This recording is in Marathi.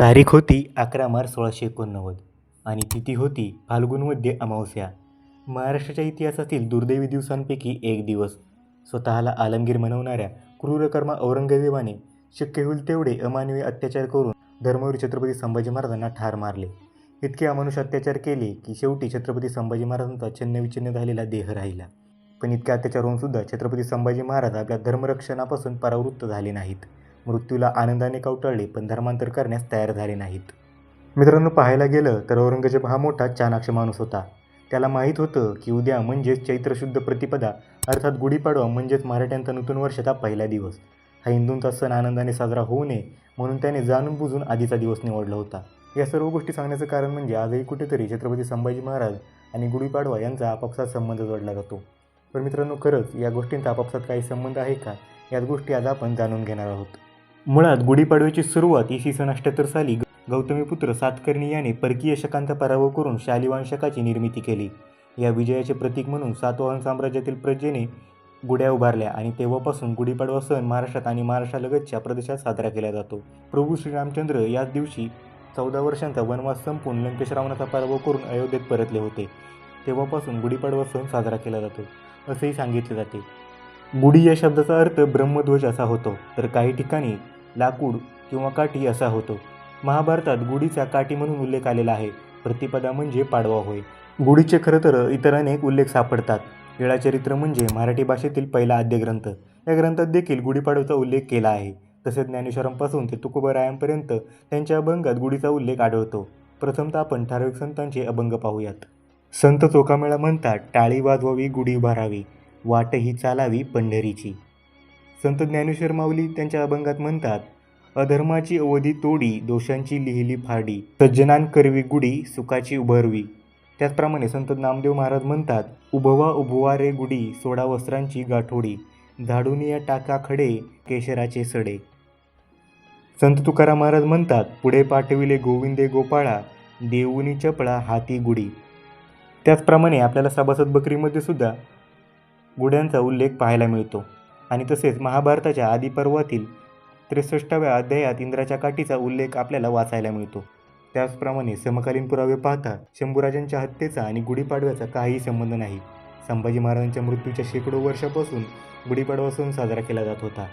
तारीख होती अकरा मार्च सोळाशे एकोणनव्वद आणि तिथी होती फाल्गुनमध्ये अमावस्या. महाराष्ट्राच्या इतिहासातील दुर्दैवी दिवसांपैकी एक दिवस. स्वतःला आलमगीर म्हणवणाऱ्या क्रूरकर्मा औरंगजेबाने शक्य होईल तेवढे अमानवी अत्याचार करून धर्मवीर छत्रपती संभाजी महाराजांना ठार मारले. इतके अमानुष अत्याचार केले की शेवटी छत्रपती संभाजी महाराजांचा छिन्नविच्छिन्न झालेला देह राहिला. पण इतक्या अत्याचार होऊनसुद्धा छत्रपती संभाजी महाराज आपल्या धर्मरक्षणापासून परावृत्त झाले नाहीत. मृत्यूला आनंदाने कवटळले पण धर्मांतर करण्यास तयार झाले नाहीत. मित्रांनो पाहायला गेलं तर औरंगजेब हा मोठा चाणाक्ष माणूस होता. त्याला माहीत होतं की उद्या म्हणजेच चैत्रशुद्ध प्रतिपदा अर्थात गुढीपाडवा म्हणजेच मराठ्यांचा नूतन वर्षाचा पहिला दिवस. हा हिंदूंचा सण आनंदाने साजरा होऊ नये म्हणून त्याने जाणून बुजून आधीचा दिवस निवडला होता. या सर्व गोष्टी सांगण्याचं कारण म्हणजे आजही कुठेतरी छत्रपती संभाजी महाराज आणि गुढीपाडवा यांचा आपापसात संबंध जोडला जातो. पण मित्रांनो खरंच या गोष्टींचा आपापसात काही संबंध आहे का? याच गोष्टी आज आपण जाणून घेणार आहोत. मुळात गुढीपाडव्याची सुरुवात इसवी सन अठ्ठ्याहत्तर साली गौतमीपुत्र सातकर्णी याने परकीय शकांचा पराभव करून शालिवांशकाची निर्मिती केली. या विजयाचे प्रतीक म्हणून सातवाहन साम्राज्यातील प्रजेने गुढ्या उभारल्या आणि तेव्हापासून गुढीपाडवा सण महाराष्ट्रात आणि महाराष्ट्रालगतच्या प्रदेशात साजरा केला जातो. प्रभू श्रीरामचंद्र याच दिवशी चौदा वर्षांचा वनवास संपून लंकेश रावणाचा पराभव करून अयोध्येत परतले होते. तेव्हापासून गुढीपाडवा सण साजरा केला जातो असेही सांगितले जाते. गुढी या शब्दाचा अर्थ ब्रह्मध्वज असा होतो. तर काही ठिकाणी लाकूड किंवा काठी असा होतो. महाभारतात गुढीचा काठी म्हणून उल्लेख आलेला आहे. प्रतिपदा म्हणजे पाडवा होय. गुढीचे खरं तर इतर अनेक उल्लेख सापडतात. लीळाचरित्र म्हणजे मराठी भाषेतील पहिला आद्य ग्रंथ या ग्रंथात देखील गुढीपाडव्याचा उल्लेख केला आहे. तसेच ज्ञानेश्वरांपासून ते तुकोबरायांपर्यंत त्यांच्या अभंगात गुढीचा उल्लेख आढळतो. प्रथमतः आपण ठराविक संतांचे अभंग पाहूयात. संत चोकामेळा म्हणतात टाळी वाजवावी गुढी उभारावी. वाट ही चालावी पंढरीची. संत ज्ञानेश्वर माऊली त्यांच्या अभंगात म्हणतात अधर्माची अवधी तोडी दोषांची लिहिली फाडी. सज्जनान करवी गुढी सुखाची उभारवी. त्याचप्रमाणे संत नामदेव महाराज म्हणतात उभवा उभवा रे गुढी सोडा वस्त्रांची गाठोडी. झाडून या टाका खडे केशराचे सडे. संत तुकाराम महाराज म्हणतात पुढे पाठविले गोविंदे गोपाळा देऊनी चपळा हाती गुढी. त्याचप्रमाणे आपल्याला सभासद बकरीमध्ये सुद्धा गुढ्यांचा उल्लेख पाहायला मिळतो. आणि तसेच महाभारताच्या आदिपर्वातील त्रेसष्टाव्या अध्यायात इंद्राच्या काठीचा उल्लेख आपल्याला वाचायला मिळतो. त्याचप्रमाणे समकालीन पुरावे पाहता शंभूराजांच्या हत्येचा आणि गुढीपाडव्याचा काहीही संबंध नाही. संभाजी महाराजांच्या मृत्यूच्या शेकडो वर्षापासून गुढीपाडवा सण साजरा केला जात होता.